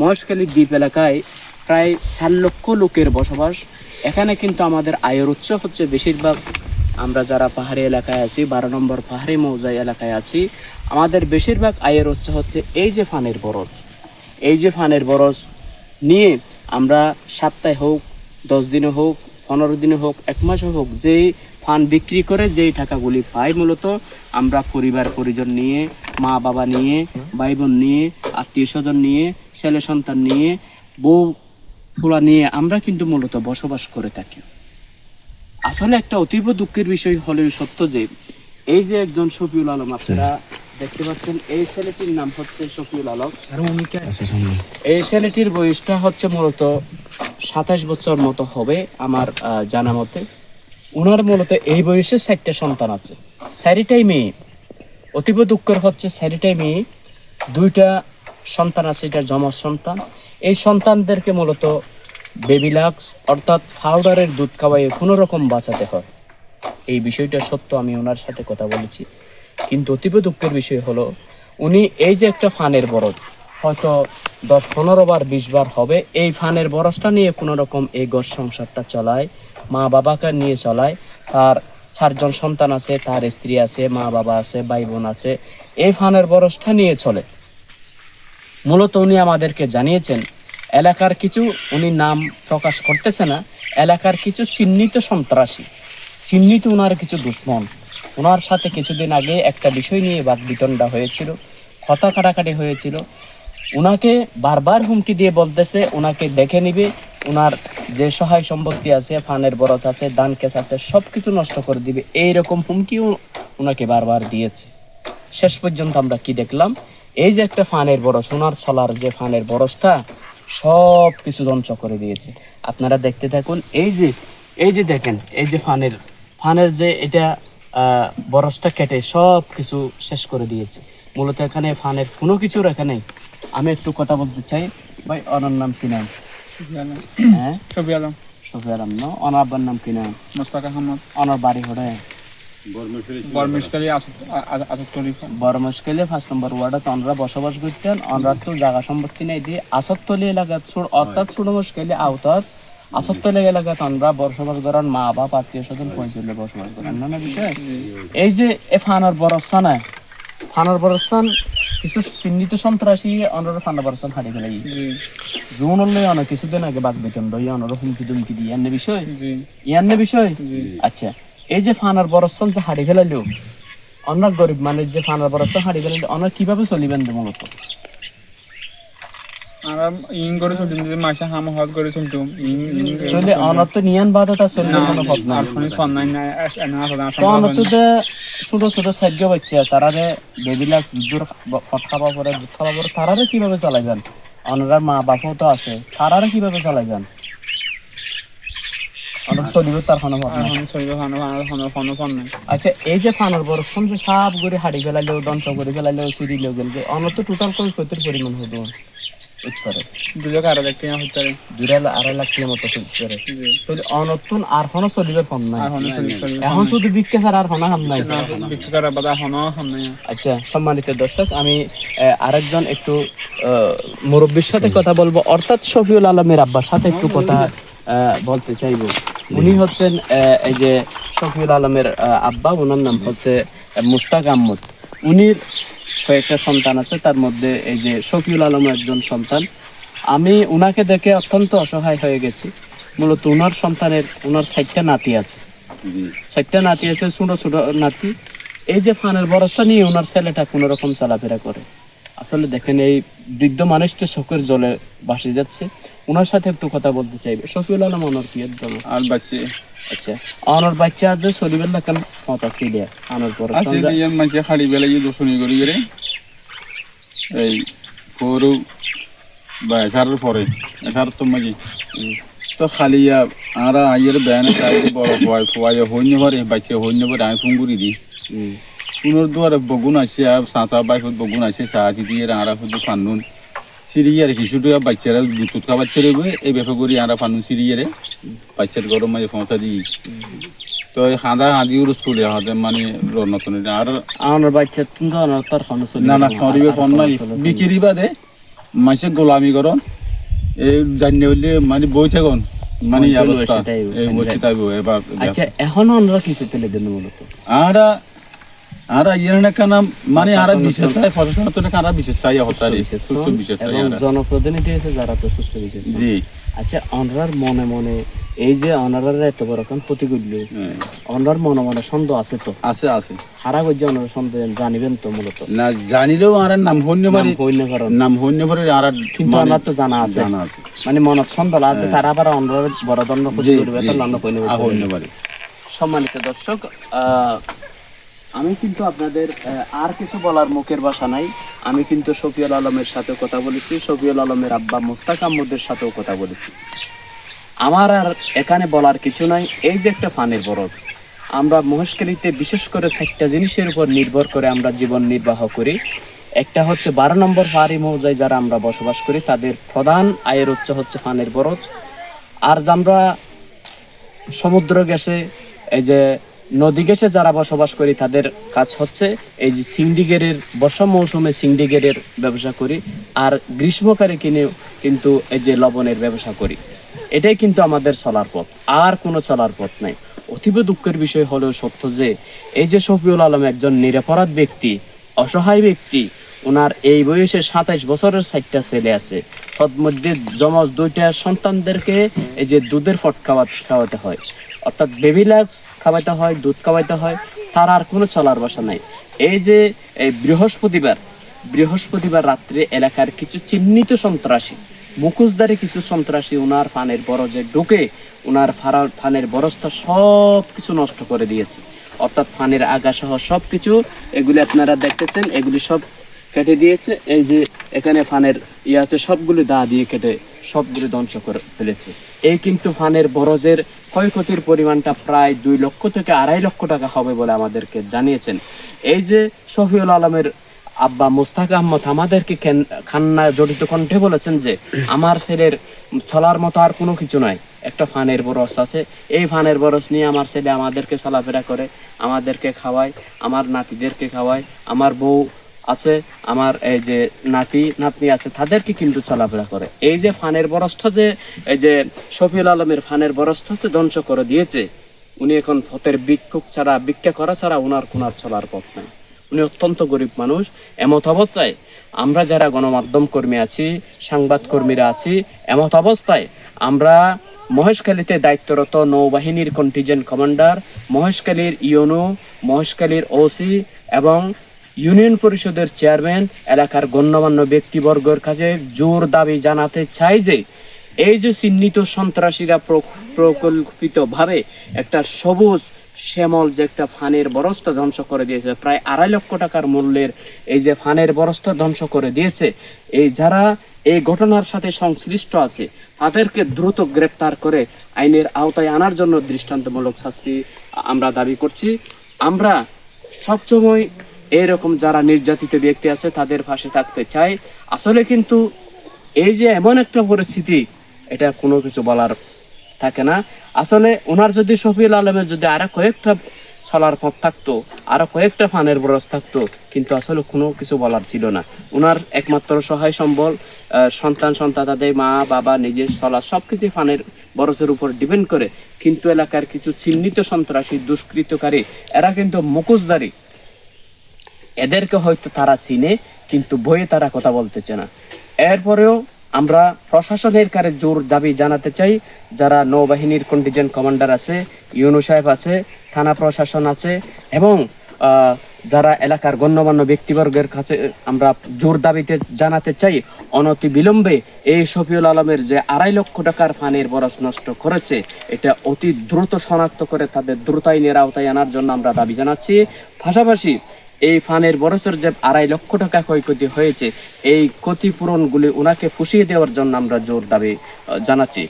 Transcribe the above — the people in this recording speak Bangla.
মহেশখালী দ্বীপ এলাকায় প্রায় চার লক্ষ লোকের বসবাস। এখানে কিন্তু আমাদের আয়ের উৎস হচ্ছে বেশিরভাগ। আমরা যারা পাহাড়ি এলাকায় আছি, বারো নম্বর পাহাড়ি মৌজাই এলাকায় আছি, আমাদের বেশিরভাগ আয়ের উৎস হচ্ছে এই যে ফানের বরজ। এই যে ফানের বরজ নিয়ে আমরা সপ্তাহে হোক, দশ দিনে হোক, পনেরো দিনে হোক, এক মাসে হোক, যেই ফান বিক্রি করে যেই টাকাগুলি পাই, মূলত আমরা পরিবার পরিজন নিয়ে মা বাবা নিয়ে ভাই বোন নিয়ে আত্মীয় স্বজন নিয়ে ছেলে সন্তান নিয়ে, বউ ফুলা নিয়ে আমরা কিন্তু মূলত বসবাস করে থাকি। আসলে একটা অতীব দুঃখের বিষয় হলেও সত্য যে, এই যে একজন শফিউল আলম, আপনারা দেখতে পাচ্ছেন এই ছেলেটির নাম হচ্ছে শফিউল আলম। এই ছেলেটির বয়সটা হচ্ছে মূলত সাতাশ বছর মতো হবে আমার জানা মতে। ওনার মূলত এই বয়সে চারটে সন্তান আছে। চারিটাই মেয়ে। অতীব দুঃখের হচ্ছে চারিটাই মেয়ে। দুইটা সন্তান আছে, এটা জমজ সন্তান। এই সন্তানদেরকে মূলত বেবিলাক্স, অর্থাৎ পাউডারের দুধ খাওয়াইয়ে কোনো রকম বাঁচাতে হয়। এই বিষয়টা সত্য, আমি ওনার সাথে কথা বলেছি। কিন্তু অতীব দুঃখের বিষয় হলো, উনি এই যে একটা ফানের বরজ হয়তো দশ, পনেরো বার, বিশ বার হবে, এই ফানের বরজটা নিয়ে কোনো রকম এই ঘর সংসারটা চলায়, মা বাবাকে নিয়ে চলায়। তার চারজন সন্তান আছে, তার স্ত্রী আছে, মা বাবা আছে, ভাই বোন আছে, এই ফানের বরজটা নিয়ে চলে। মূলত উনি আমাদেরকে জানিয়েছেন, এলাকার কিছু, উনি নাম প্রকাশ করতেছে না, এলাকার কিছু চিহ্নিত সন্ত্রাসী। চিহ্নিত ওনার কিছু দুশ্মন। ওনার সাথে কিছুদিন আগে একটা বিষয় নিয়ে বাদ বিতণ্ডা হয়েছিল কথা কাটাকাটি হয়েছিল। ওনাকে বারবার হুমকি দিয়ে বলতেছে ওনাকে দেখে নিবে ওনার যে সহায় সম্পত্তি আছে, ফানের বরজ আছে, দান কেস আছে সব কিছু নষ্ট করে দিবে। এইরকম হুমকিও ওনাকে বারবার দিয়েছে। শেষ পর্যন্ত আমরা কি দেখলাম? এই যে একটা ফানের বরস সোনার ছলার যে ফানের বরসটা সব কিছু ধ্বংস করে দিয়েছে। আপনারা দেখতে থাকুন এই যে এই যে দেখেন এই যে ফানের ফানের যে এটা বরসটা কেটে সব কিছু শেষ করে দিয়েছে। মূলত এখানে ফানের কোনো কিছু রেখা নেই। আমি একটু কথা বলতে চাই। ভাই অনার নাম কি নাম? হ্যাঁ? ছবি আলম। সফি আলম না? অনার আব্বার নাম কি নাম? মোস্তাক আহমদ। অনার বাড়ি হরে বর্মিশকালী আসত তরিফা বড় মুশকিলে ফার্স্ট নম্বর ওয়ার্ডে আমরা বসবাস করতেন আমরা তো জায়গা সম্পত্তি নেই দিয়ে আসতলি এলাকা অর্থাৎ ছোট মুশকিলে আওতাত। আসতলি এলাকাতে আমরা বসবাস করার মা বাপ আত্মীয় স্বজন পৌঁছলে বসবাস করেন। না না বিষয়? এই যে এ ফানার ফানার কিছু চিহ্নিত সন্ত্রাসী অনর ফানা বরস্থান হারিয়ে ফেলে। জি। জুন হলে অনেক কিছুদিন আগে বাদ বেতন রই অনর হুমকি দুমকি দিয়ে। এনে বিষয়? জি। ইয়ান্নে বিষয়? আচ্ছা। এই যে ফানার বরস্থান যে হারিয়ে ফেলাইলো অনেক গরিব মানুষ যে ফানার বরস্থান হারিয়ে ফেলাইলো অনেক কীভাবে চলিবেন মূলত? আমরা করে চলতাম যদি মাসে হাম হজ করে চলতাম চলে অনত নিয়ান বাদে তা চলবে কোনো পথ নাই। আর ফোন নাই না না না তো অনত যে ছোট ছোট সাহায্য বাচ্চা তারারে বেবিলা দূর খাওয়া পরে খাওয়া পরে তারারে কীভাবে চালাইবেন? অনার মা বাপও তো আছে তারারে কীভাবে চালাইবেন অনেক চলিব তার কোনো পথ নাই এখন চলিব ফোন ফোন ফোন ফোন নাই আচ্ছা। এই যে ফানার যে সাপ করে হাড়ি ফেলাইলেও ধ্বংস করে ফেলাইলেও সিঁড়িলেও গেলকে অনত টোটাল কোন ক্ষতির পরিমাণ হতো উত্তরে দুজো কারও দেখতে না হতে পারে দুই আড়াই লাখ কিলো মতো উত্তরে জি। তাহলে অনতুন আর কোনো চলিবার ফোন নাই। এখন শুধু বিক্রি ছাড়া আর কোনো হাম নাই। বাদা আচ্ছা সম্মানিত দর্শক আমি আরেকজন একটু মুরব্বীর সাথে কথা বলব। অর্থাৎ শফিউল আলমের আব্বার সাথে একটু কথা আহ, বলতে চাইব। উনি হচ্ছেন এই যে শফিউল আলমের আব্বা ওনার নাম হচ্ছে মুস্তাক আহমদ। উনির কয়েকটা সন্তান আছে তার মধ্যে এই যে শফিউল আলম একজন সন্তান। আমি উনাকে দেখে অত্যন্ত অসহায় হয়ে গেছি। মূলত উনার সন্তানের উনার চারটা নাতি আছে। চারটা নাতি আছে ছোট ছোট নাতি। এই যে ফানের বরসা নিয়ে ওনার ছেলেটা কোন রকম চলাফেরা করে। আসলে দেখেন এই বৃদ্ধ মানুষটা শোকের জলে ভাসে যাচ্ছে। ওনার সাথে একটু কথা বলতে চাইবে। শফিউল আলম অনর কি একদম আর বাচ্চে। আচ্ছা। অনর বাচ্চা আছে শরীরের লাগান কথা সিলিয়া অনর বরসা আছে ইয়ান মাঝে খালি বেলা ইয়ে দোষণি করি করে এই ফোরু বা এসারের পরে এসার তো মাঝে। তো খালি আরা আইয়ের বেয়ানে তাই বড় হওয়াই ফোয়াই হইন্য পারে বাচ্চা হইন্য পারে আমি ফুঙ্গুরি দি। পুনর দুয়ারে বগুন আছে আর সাঁতা বাইক বগুন আছে সাহায্য দিয়ে আরা শুধু ফানুন সিরিয়ারে কিছুটা বাচ্চারা দুধ খাবার ছেড়ে এই ব্যাপার করি আরা ফানুন সিরিয়ারে। বাচ্চার গরম মাঝে পৌঁছা দিই। তো এই খাঁদা হাঁদিও স্কুলে হাতে মানে নতুন আর অনর বাচ্চা ফোন না না খরিবে ফোন নাই। বিক্রি বাদে মাসে গোলামি করো এই জানি হইলে মানে বই থাকুন। মানে এই চলবে অবস্থা। এই বসে থাকব এবার আচ্ছা এখনও আমরা কিছু তুলে দেন মূলত? আরা আরা মানে আরা বিশেষ কারা। জনপ্রতিনিধি যারা তো সুস্থ বিশেষ জি। আচ্ছা অনরার মনে মনে এই যে অনারার এত বড় কান প্রতিকূল হ্যাঁ, মনে মনে সন্দেহ আছে তো? আছে আছে। হারা গজ্জে অনার সন্দেহ জানিবেন তো মূলত? না জানিলেও আর নাম হন্য নাম হইলে কারণ নাম হন্য পারি আর কিন্তু মানে আমার তো জানা আছে। মানে মনত সন্দেহ আছে তারা আবার অনরার বড় দণ্ড খুঁজে করবে তো লন্ড হন্য পারি সম্মানিত দর্শক আহ, আমি কিন্তু আপনাদের আর কিছু বলার মুখের ভাষা নাই। আমি কিন্তু শফিউল আলমের সাথে কথা বলেছি, শফিউল আলমের আব্বা মুস্তাক আহমদের সাথেও কথা বলেছি। আমার আর এখানে বলার কিছু নাই, এই যে একটা পানের বরফ। আমরা মহেশখালীতে বিশেষ করে চারটা জিনিসের উপর নির্ভর করে আমরা জীবন নির্বাহ করি। একটা হচ্ছে বারো নম্বর পাহাড়ি মৌজায় যারা আমরা বসবাস করি, তাদের প্রধান আয়ের উৎস হচ্ছে পানের বরজ আর আমরা সমুদ্র গেছে এই যে নদী গেছে যারা বসবাস করি, তাদের কাজ হচ্ছে এই যে সিন্ডিগেরের বর্ষা মৌসুমে সিন্ডিগেরের ব্যবসা করি আর গ্রীষ্মকালে কিনে কিন্তু এই যে লবণের ব্যবসা করি। এটাই কিন্তু আমাদের চলার পথ, আর কোনো চলার পথ নাই। অতীব দুঃখের বিষয় হলেও সত্য যে, এই যে শফিউল আলম একজন নিরাপরাধ ব্যক্তি, অসহায় ব্যক্তি ওনার এই বয়সে সাতাইশ বছরের চারটা ছেলে আছে। তন্মধ্যে জমজ দুইটা সন্তানদেরকে এই যে দুধের ফট খাওয়া খাওয়াতে হয়। অর্থাৎ বেবি লাক্স খাওয়াতে হয়, দুধ খাওয়াতে হয়, তার আর কোনো চলার বাসা নাই। এই যে, এই বৃহস্পতিবার বৃহস্পতিবার রাত্রে এলাকার কিছু চিহ্নিত সন্ত্রাসী, মুখোশধারী কিছু সন্ত্রাসী ওনার ফানের বরজে ঢুকে ওনার ফারার ফানের বরজটা সব কিছু নষ্ট করে দিয়েছে। অর্থাৎ ফানের আগা সহ সব কিছু এগুলি আপনারা দেখতেছেন, এগুলি সব কেটে দিয়েছে। এই যে এখানে ফানের ইয়ে আছে, সবগুলো দা দিয়ে কেটে সবগুলো ধ্বংস করে ফেলেছে। এই কিন্তু ফানের বরজের ক্ষয়ক্ষতির পরিমাণটা প্রায় দুই লক্ষ থেকে আড়াই লক্ষ টাকা হবে বলে আমাদেরকে জানিয়েছেন। এই যে শফিউল আলমের আব্বা মুস্তাক আহমদ আমাদেরকে খান্না জড়িত কণ্ঠে বলেছেন যে, আমার ছেলের চলার মতো আর কোনো কিছু নয়। একটা ফানের বরস আছে। এই ফানের বরস নিয়ে আমার ছেলে আমাদেরকে চলাফেরা করে, আমাদেরকে খাওয়ায়, আমার নাতিদেরকে খাওয়ায়, আমার বউ আছে, আমার এই যে নাতি, নাতনি আছে, তাদেরকে কিন্তু চলাফেরা করে। এই যে ফানের বরস্থ যে, এই যে শফিউল আলমের ফানের বরসটা যে ধ্বংস করে দিয়েছে। উনি এখন পথের বিক্ষোভ ছাড়া, ভিক্ষা করা ছাড়া ওনার কোনার চলার পথ নাই। উনি অত্যন্ত গরিব মানুষ। এমত অবস্থায় আমরা যারা গণমাধ্যম কর্মী আছি, সাংবাদ কর্মীরা আছি, এমত অবস্থায় আমরা মহেশখালীতে দায়িত্বরত নৌবাহিনীর কন্টিজেন্ট কমান্ডার মহেশখালীর ইউনো মহেশখালীর ওসি এবং ইউনিয়ন পরিষদের চেয়ারম্যান এলাকার গণ্যমান্য ব্যক্তিবর্গের কাছে জোর দাবি জানাতে চাই যে, এই যে চিহ্নিত সন্ত্রাসীরা প্রকল্পিতভাবে একটা সবুজ শ্যামল যে একটা ফানের বরসটা ধ্বংস করে দিয়েছে, প্রায় আড়াই লক্ষ টাকার মূল্যের এই যে ফানের বরসটা ধ্বংস করে দিয়েছে, এই যারা এই ঘটনার সাথে সংশ্লিষ্ট আছে, তাদেরকে দ্রুত গ্রেপ্তার করে আইনের আওতায় আনার জন্য দৃষ্টান্তমূলক শাস্তি আমরা দাবি করছি। আমরা সবসময় এরকম যারা নির্যাতিত ব্যক্তি আছে তাদের পাশে থাকতে চাই। আসলে কিন্তু এই যে এমন একটা পরিস্থিতি এটা কোনো কিছু বলার থাকে না। আসলে ওনার যদি শফিউল আলমের যদি আরও কয়েকটা চলার পথ থাকতো আরও কয়েকটা ফানের বরস থাকতো কিন্তু আসলে কোনো কিছু বলার ছিল না। ওনার একমাত্র সহায় সম্বল আহ, সন্তান সন্তানাদের মা বাবা নিজের চলা সবকিছু ফানের বরসের উপর ডিপেন্ড করে। কিন্তু এলাকার কিছু চিহ্নিত সন্ত্রাসী দুষ্কৃতকারী এরা কিন্তু মুখোশধারী। এদেরকে হয়তো তারা চিনে, কিন্তু বইয়ে তারা কথা বলতেছে না এরপরেও আমরা প্রশাসনের কারে জোর দাবি জানাতে চাই, যারা নৌবাহিনীর কন্টিজেন্ট কমান্ডার আছে, ইউনু সাহেব আছে, থানা প্রশাসন আছে, এবং যারা এলাকার গণ্যমান্য ব্যক্তিবর্গের কাছে আমরা জোর দাবিতে জানাতে চাই, অনতি বিলম্বে এই শফিউল আলমের যে আড়াই লক্ষ টাকার ফানের বরস নষ্ট করেছে, এটা অতি দ্রুত শনাক্ত করে তাদের দ্রুত আইনের আওতায় আনার জন্য আমরা দাবি জানাচ্ছি। পাশাপাশি এই ফানের বরসের যে আড়াই লক্ষ টাকা ক্ষয়ক্ষতি হয়েছে, এই ক্ষতিপূরণগুলি ওনাকে ফুসিয়ে দেওয়ার জন্য আমরা জোর দাবি জানাচ্ছি।